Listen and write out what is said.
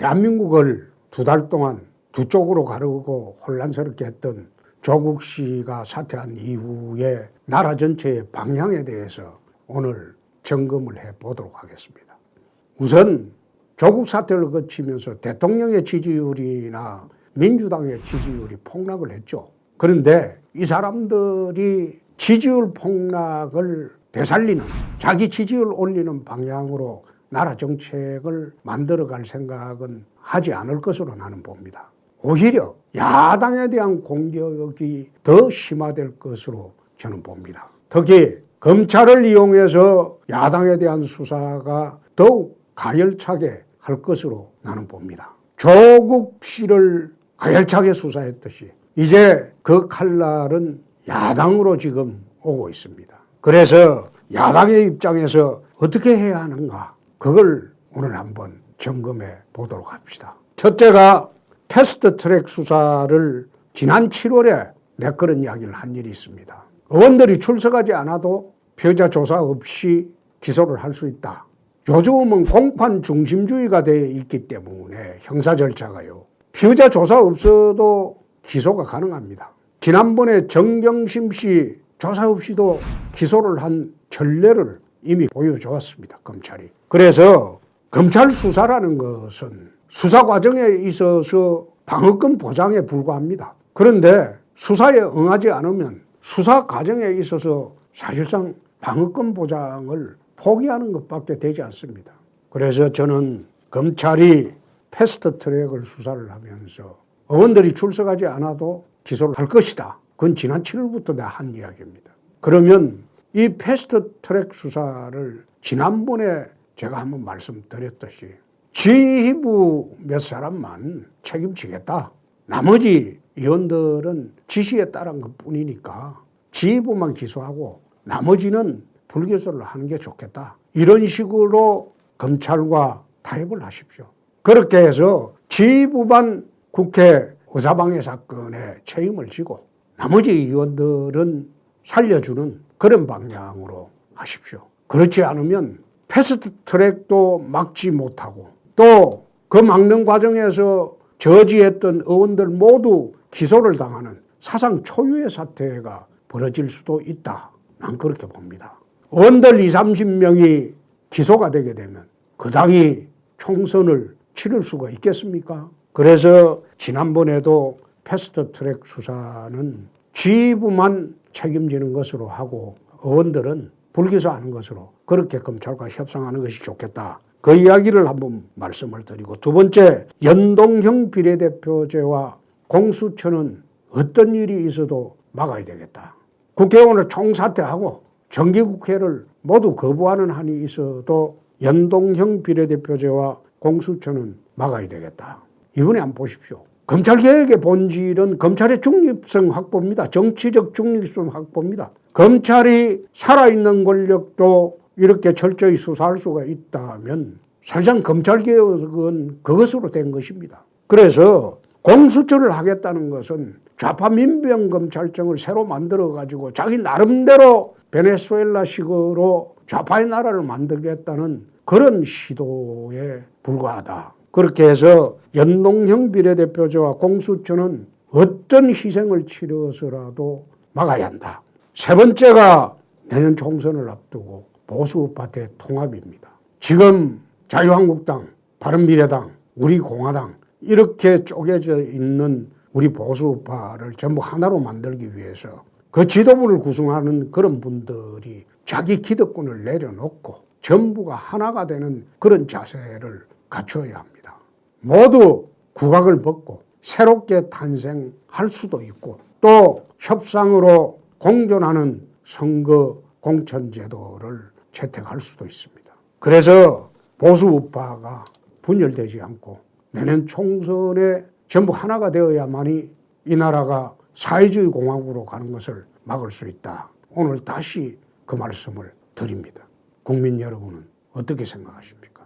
대한민국을 두 달 동안 두 쪽으로 가르고 혼란스럽게 했던 조국 씨가 사퇴한 이후에 나라 전체의 방향에 대해서 오늘 점검을 해 보도록 하겠습니다. 우선 조국 사태를 거치면서 대통령의 지지율이나 민주당의 지지율이 폭락을 했죠. 그런데 이 사람들이 지지율 폭락을 되살리는 자기 지지율 올리는 방향으로 나라 정책을 만들어갈 생각은 하지 않을 것으로 나는 봅니다. 오히려 야당에 대한 공격이 더 심화될 것으로 저는 봅니다. 특히 검찰을 이용해서 야당에 대한 수사가 더욱 가열차게 할 것으로 나는 봅니다. 조국 씨를 가열차게 수사했듯이 이제 그 칼날은 야당으로 지금 오고 있습니다. 그래서 야당의 입장에서 어떻게 해야 하는가 그걸 오늘 한번 점검해 보도록 합시다. 첫째가 패스트 트랙 수사를 지난 7월에 내 그런 이야기를 한 일이 있습니다. 의원들이 출석하지 않아도 피의자 조사 없이 기소를 할 수 있다. 요즘은 공판 중심주의가 되어 있기 때문에 형사 절차가요. 피의자 조사 없어도 기소가 가능합니다. 지난번에 정경심 씨 조사 없이도 기소를 한 전례를 이미 보여주었습니다. 검찰이. 그래서 검찰 수사라는 것은 수사 과정에 있어서 방어권 보장에 불과합니다. 그런데 수사에 응하지 않으면 수사 과정에 있어서 사실상 방어권 보장을 포기하는 것밖에 되지 않습니다. 그래서 저는 검찰이 패스트 트랙을 수사를 하면서 의원들이 출석하지 않아도 기소를 할 것이다. 그건 지난 7월부터 내가 한 이야기입니다. 그러면 이 패스트 트랙 수사를 지난번에 제가 한번 말씀드렸듯이 지휘부 몇 사람만 책임지겠다. 나머지 의원들은 지시에 따른 것 뿐이니까 지휘부만 기소하고 나머지는 불기소를 하는 게 좋겠다. 이런 식으로 검찰과 타협을 하십시오. 그렇게 해서 지휘부만 국회 의사방해 사건에 책임을 지고 나머지 의원들은 살려주는 그런 방향으로 하십시오. 그렇지 않으면 패스트 트랙도 막지 못하고 또 그 막는 과정에서 저지했던 의원들 모두 기소를 당하는 사상 초유의 사태가 벌어질 수도 있다. 난 그렇게 봅니다. 의원들 2, 30명이 기소가 되게 되면 그 당이 총선을 치를 수가 있겠습니까? 그래서 지난번에도 패스트 트랙 수사는 지휘부만 책임지는 것으로 하고 의원들은 불기소하는 것으로 그렇게 검찰과 협상하는 것이 좋겠다. 그 이야기를 한번 말씀을 드리고 두 번째 연동형 비례대표제와 공수처는 어떤 일이 있어도 막아야 되겠다. 국회의원을 총사퇴하고 정기국회를 모두 거부하는 한이 있어도 연동형 비례대표제와 공수처는 막아야 되겠다. 이번에 한번 보십시오. 검찰개혁의 본질은 검찰의 중립성 확보입니다. 정치적 중립성 확보입니다. 검찰이 살아있는 권력도 이렇게 철저히 수사할 수가 있다면 사실상 검찰개혁은 그것으로 된 것입니다. 그래서 공수처를 하겠다는 것은 좌파 민병검찰청을 새로 만들어가지고 자기 나름대로 베네수엘라식으로 좌파의 나라를 만들겠다는 그런 시도에 불과하다. 그렇게 해서 연동형 비례대표제와 공수처는 어떤 희생을 치러서라도 막아야 한다. 세 번째가 내년 총선을 앞두고 보수파의 통합입니다. 지금 자유한국당, 바른미래당, 우리공화당 이렇게 쪼개져 있는 우리 보수파를 전부 하나로 만들기 위해서 그 지도부를 구성하는 그런 분들이 자기 기득권을 내려놓고 전부가 하나가 되는 그런 자세를 갖춰야 합니다. 모두 국악을 벗고 새롭게 탄생할 수도 있고 또 협상으로 공존하는 선거 공천제도를 채택할 수도 있습니다. 그래서 보수 우파가 분열되지 않고 내년 총선에 전부 하나가 되어야만이 이 나라가 사회주의 공화국으로 가는 것을 막을 수 있다. 오늘 다시 그 말씀을 드립니다. 국민 여러분은 어떻게 생각하십니까?